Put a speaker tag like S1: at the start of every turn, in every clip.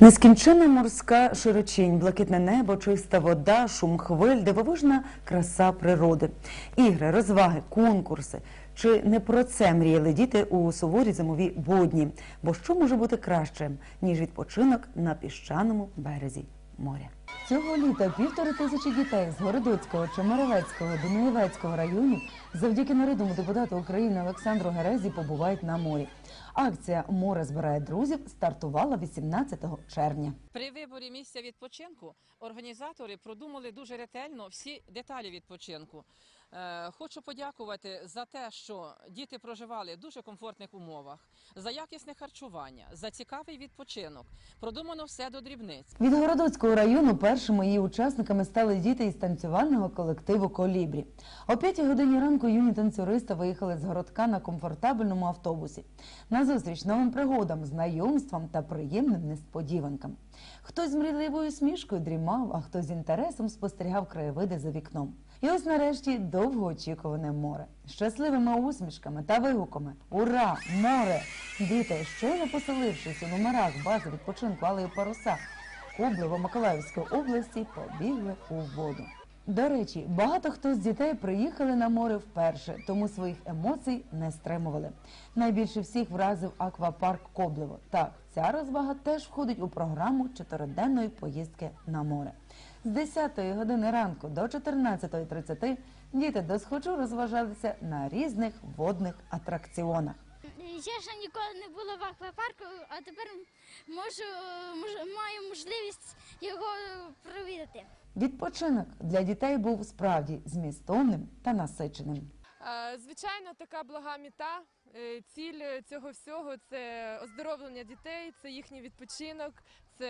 S1: Нескінченна морська широчінь, блакитне небо, чиста вода, шум хвиль, дивовижна краса природи. Ігри, розваги, конкурси. Чи не про це мріяли діти у суворі зимові будні? Бо що може бути кращим ніж відпочинок на піщаному березі моря? Цього літа півтори тисячі дітей з Городоцького, Чемеревецького, Дунаєвецького районів завдяки народному депутату України Олександру Герезі побувають на морі. Акція Море збирає друзів стартувала 18 червня.
S2: При виборі місця відпочинку організатори продумали дуже ретельно всі деталі відпочинку. Е, Хочу подякувати за те, що діти проживали в дуже комфортних умовах, за якісне харчування, за цікавий відпочинок. Продумано все до дрібниць.
S1: Від Городоцького району першими її учасниками стали діти із танцювального колективу Колібрі. О 5 годині ранку юні танцюристи виїхали з городка на комфортабельному автобусі. На зустріч новим пригодам, знайомствам та приємним несподіванкам. Хтось з мрійливою смішкою дрімав, а хтось з інтересом спостерігав краєвиди за вікном. І ось нарешті довгоочікуване море. Щасливими усмішками та вигуками Ура! Море! Діти, щойно поселившись у номерах бази відпочинку Алеї Паруса Коблево Миколаївської області, побігли у воду. До речі, багато хто з дітей приїхали на море вперше, тому своїх емоцій не стримували. Найбільше всіх вразив аквапарк Коблево. Так, ця розвага теж входить у програму чотириденної поїздки на море. З 10 години ранку до 14.30 діти досхочу розважалися на різних водних атракціонах.
S3: Я ще ніколи не була в аквапарку, а тепер можу, мож- маю можливість його провідати.
S1: Відпочинок для дітей був справді змістовним та насиченим.
S4: Звичайно, така блага мета. Е, Ціль цього всього це оздоровлення дітей, це їхній відпочинок, це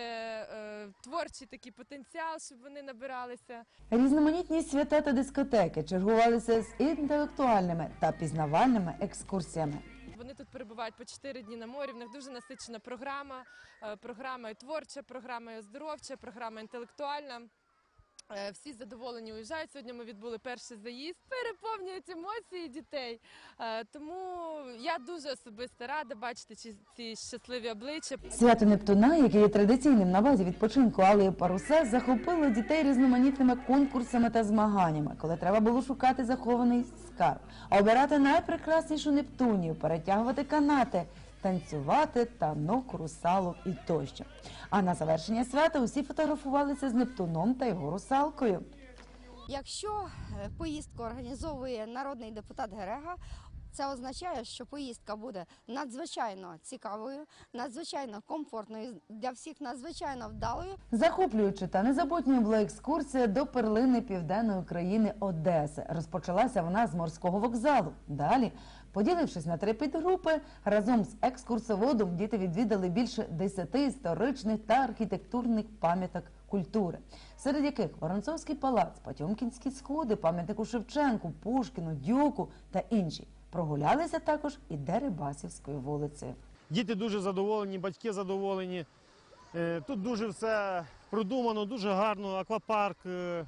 S4: е, творчий такий потенціал, щоб вони набиралися.
S1: Різноманітні свята та дискотеки чергувалися з інтелектуальними та пізнавальними екскурсіями.
S4: Вони тут перебувають по 4 дні на морі. В них дуже насичена програма. Е, Програма і творча, програма і оздоровча, програма інтелектуальна. Е, Всі задоволені уїжджають. Сьогодні ми відбули перший заїзд. Переповнюють емоції дітей. Е, Тому я дуже особисто рада бачити ці- щасливі обличчя.
S1: Свято Нептуна, яке є традиційним на базі відпочинку Алеї Паруса, захопило дітей різноманітними конкурсами та змаганнями, коли треба було шукати захований скарб, обирати найпрекраснішу Нептунію, перетягувати канати, танцювати танок, русалок і тощо. А на завершення свята усі фотографувалися з Нептуном та його русалкою.
S5: Якщо е, поїздку організовує народний депутат Герега, це означає, що поїздка буде надзвичайно цікавою, надзвичайно комфортною для всіх, надзвичайно вдалою.
S1: Захоплюючи та незабутньою була екскурсія до перлини південної країни Одеси. Розпочалася вона з морського вокзалу. Далі, поділившись на три підгрупи, разом з екскурсоводом діти відвідали більше десяти історичних та архітектурних пам'яток культури, серед яких Воронцовський палац, Потьомкінські сходи, пам'ятнику Шевченку, Пушкіну, Дюку та інші. Прогулялися також і Дерибасівською вулицею.
S6: Діти дуже задоволені, батьки задоволені. Е, Тут дуже все продумано, дуже гарно, аквапарк, е,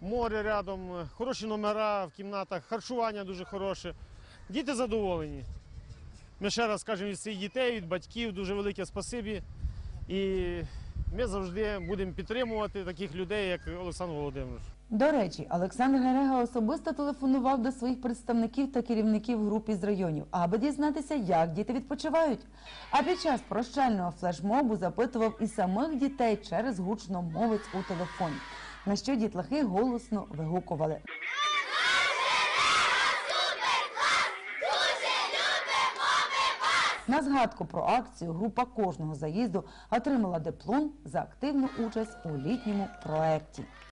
S6: море рядом, е, хороші номера в кімнатах, харчування дуже хороше. Діти задоволені. Ми ще раз скажемо від своїх дітей, від батьків дуже велике спасибі. І ми завжди будемо підтримувати таких людей, як Олександр Володимирович.
S1: До речі, Олександр Герега особисто телефонував до своїх представників та керівників груп із районів, аби дізнатися, як діти відпочивають. А під час прощального флешмобу запитував і самих дітей через гучномовець у телефоні, на що дітлахи голосно вигукували. На згадку про акцію група кожного заїзду отримала диплом за активну участь у літньому проекті.